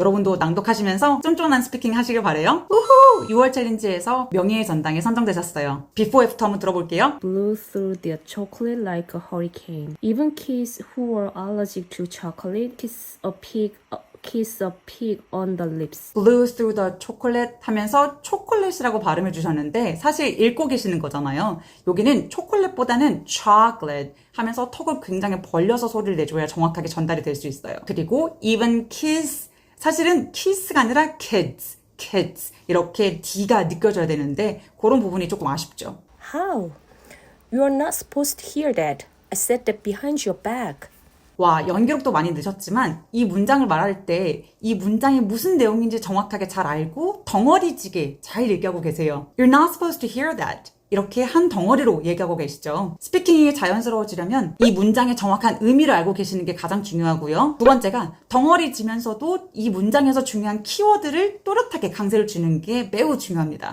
여러분도 낭독하시면서 쫀쫀한 스피킹 하시길 바래요. 우후! 6월 챌린지에서 명예의 전당에 선정되셨어요. 비포 애프터 한번 들어볼게요. blew through the chocolate like a hurricane. Even kids who were allergic to chocolate kiss a pig, uh, kiss a pig on the lips. blew through the chocolate 하면서 초콜릿이라고 발음해 주셨는데 사실 읽고 계시는 거잖아요. 여기는 초콜릿보다는 chocolate 하면서 턱을 굉장히 벌려서 소리를 내줘야 정확하게 전달이 될 수 있어요. 그리고 even kiss 사실은 kiss가 아니라 kids, kids 이렇게 D가 느껴져야 되는데 그런 부분이 조금 아쉽죠. How? You are not supposed to hear that. I said that behind your back. 와, 연기력도 많이 늦었지만 이 문장을 말할 때 이 문장이 무슨 내용인지 정확하게 잘 알고 덩어리지게 잘 얘기하고 계세요. You're not supposed to hear that. 이렇게 한 덩어리로 얘기하고 계시죠. 스피킹이 자연스러워지려면 이 문장의 정확한 의미를 알고 계시는 게 가장 중요하고요. 두 번째가 덩어리 지면서도 이 문장에서 중요한 키워드를 또렷하게 강세를 주는 게 매우 중요합니다.